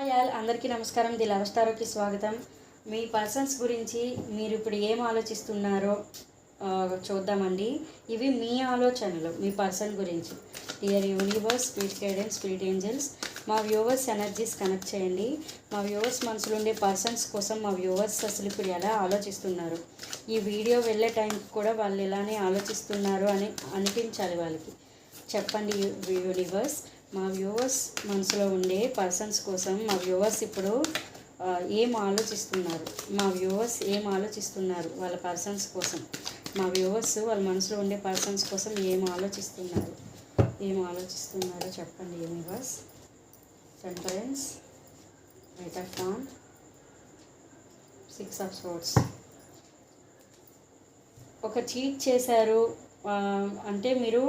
Hi all అందరికీ నమస్కారం. The love స్టారోకి స్వాగతం. మీ పర్సన్స్ గురించి మీరు ఇప్పుడు ఏం ఆలోచిస్తున్నారో చూద్దామండి. ఇవి మీ ఆలోచనలు మీ పర్సన్ గురించి. Dear universe speed guidance speed angels మా వ్యూవర్స్ ఎనర్జీస్ కనెక్ట్ చేయండి. మా వ్యూవర్స్ మనసులో ఉండే పర్సన్స్ కోసం మా వ్యూవర్స్ అసలు ఇప్పుడు ఎలా ఆలోచిస్తున్నారు? ఈ వీడియో వెళ్ళే టైంకి కూడా వాళ్ళు ఎలానే ఆలోచిస్తున్నారు అని అనిపించాలి వాళ్ళకి. చెప్పండి యూనివర్స్ మా వ్యూవర్స్ మనసులో ఉండే పర్సన్స్ కోసం మా వ్యూవర్స్ ఇప్పుడు ఏం ఆలోచిస్తున్నారు? మా వ్యూవర్స్ ఏం ఆలోచిస్తున్నారు వాళ్ళ పర్సన్స్ కోసం? మా వ్యూవర్స్ వాళ్ళ మనసులో ఉండే పర్సన్స్ కోసం ఏం ఆలోచిస్తున్నారు? ఏం ఆలోచిస్తున్నారో చెప్పండి యూనివర్స్ సెంటరెన్స్ ఎయిట్ ఆఫ్ ఫాన్ సిక్స్ ఆఫ్ స్పోర్ట్స్ ఒక చీట్ చేశారు అంటే మీరు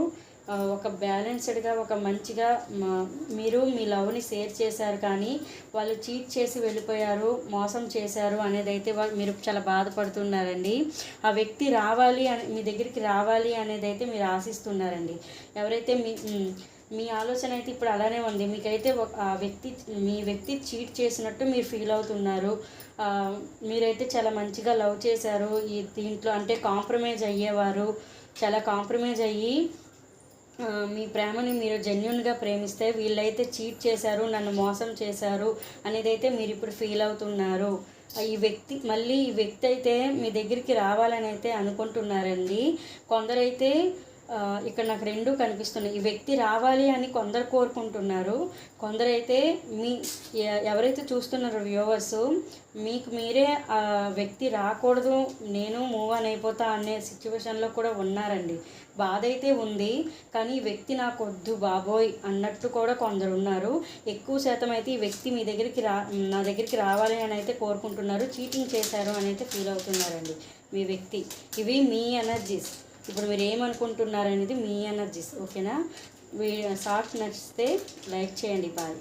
ఒక బ్యాలెన్స్డ్గా ఒక మంచిగా మా- మీరు మీ లవ్ని షేర్ చేశారు కానీ వాళ్ళు చీట్ చేసి వెళ్ళిపోయారు మోసం చేశారు అనేది అయితే వాళ్ళు మీరు చాలా బాధపడుతున్నారండి. ఆ వ్యక్తి రావాలి అని మీ దగ్గరికి రావాలి అనేది అయితే మీరు ఆశిస్తున్నారండి. ఎవరైతే మీ మీ ఆలోచన అయితే ఇప్పుడు అలానే ఉంది. మీకైతే ఒక- ఆ వ్యక్తి మీ వ్యక్తి చీట్ చేసినట్టు మీరు ఫీల్ అవుతున్నారు. మీరైతే చాలా మంచిగా లవ్ చేశారు. ఈ దీంట్లో అంటే కాంప్రమైజ్ అయ్యేవారు. చాలా కాంప్రమైజ్ అయ్యి మీ ప్రేమని మీరు జెన్యున్గా ప్రేమిస్తే వీళ్ళైతే చీట్ చేశారు నన్ను మోసం చేశారు అనేది అయితే మీరు ఇప్పుడు ఫీల్ అవుతున్నారు. ఈ వ్యక్తి మళ్ళీ ఈ వ్యక్తి అయితే మీ దగ్గరికి రావాలని అయితే అనుకుంటున్నారండి. కొందరైతే ఇక్కడ నాకు రెండు కనిపిస్తున్నాయి. ఈ వ్యక్తి రావాలి అని కొందరు కోరుకుంటున్నారు. కొందరైతే మీ ఎ- ఎవరైతే చూస్తున్నారో వ్యూవర్స్ మీకు మీరే ఆ వ్యక్తి రాకూడదు నేను మూవ్ అని అయిపోతా అనే సిచ్యువేషన్లో కూడా ఉన్నారండి. బాధ అయితే ఉంది కానీ ఈ వ్యక్తి నాకు వద్దు బాబోయ్ అన్నట్టు కూడా కొందరు ఉన్నారు. ఎక్కువ శాతం అయితే ఈ వ్యక్తి మీ దగ్గరికి రా నా దగ్గరికి రావాలి అని అయితే కోరుకుంటున్నారు చీటింగ్ చేశారు అని అయితే ఫీల్ అవుతున్నారండి మీ వ్యక్తి. ఇవి మీ ఎనర్జీస్. ఇప్పుడు మీరు ఏమనుకుంటున్నారు అనేది మీ ఎనర్జీస్ ఓకేనా? వీ షార్ట్ నచ్చితే లైక్ చేయండి బాయ్.